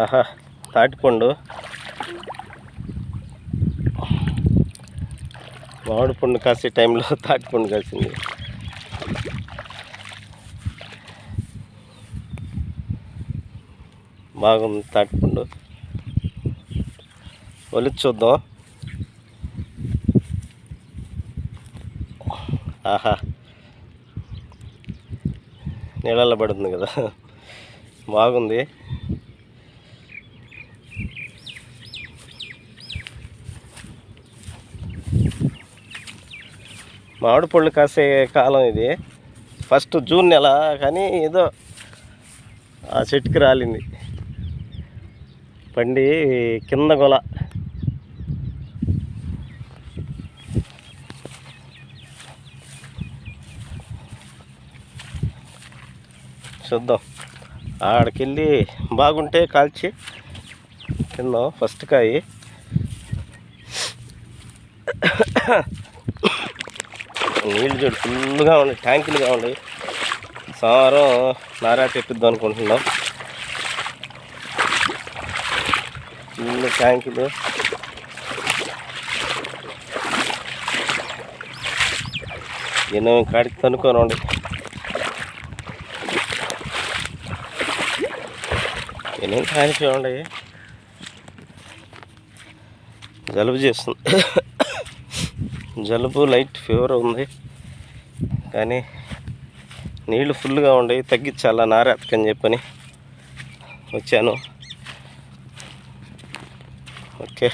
ఆహా తాటిపండు మామిడి పండు కాసే టైంలో తాటిపండు కాసింది. బాగుంది తాటిపండు ఒలిచి చూద్దాం. ఆహా. నీళ్ళల్లో పడుతుంది కదా. బాగుంది. మామిడి పళ్ళు కాసే కాలం ఇది. ఫస్ట్ జూన్ నెల కానీ ఏదో ఆ చెట్టుకి రాలింది. పండి కింద గొల. చూద్దాం. ఆడికెళ్ళి బాగుంటే కాల్చి తిందాం ఫస్ట్ కాయి. నీళ్ళు చూడు ఫుల్గా ఉన్నాయి ట్యాంకులుగా ఉన్నాయి. సోమవారం నారా తెప్పిద్దాం అనుకుంటున్నాం. ఫుల్ ట్యాంకులు. ఎన్నో కాడికి తనుకోనండి ఎన్ని చూడండి జలుబు చేస్తుంది. జలుబు లైట్ ఫీవర్ ఉంది. కానీ నీళ్ళు ఫుల్గా ఉండి తగ్గించాలా నారెత్తకని చెప్పని వచ్చాను. ఓకే.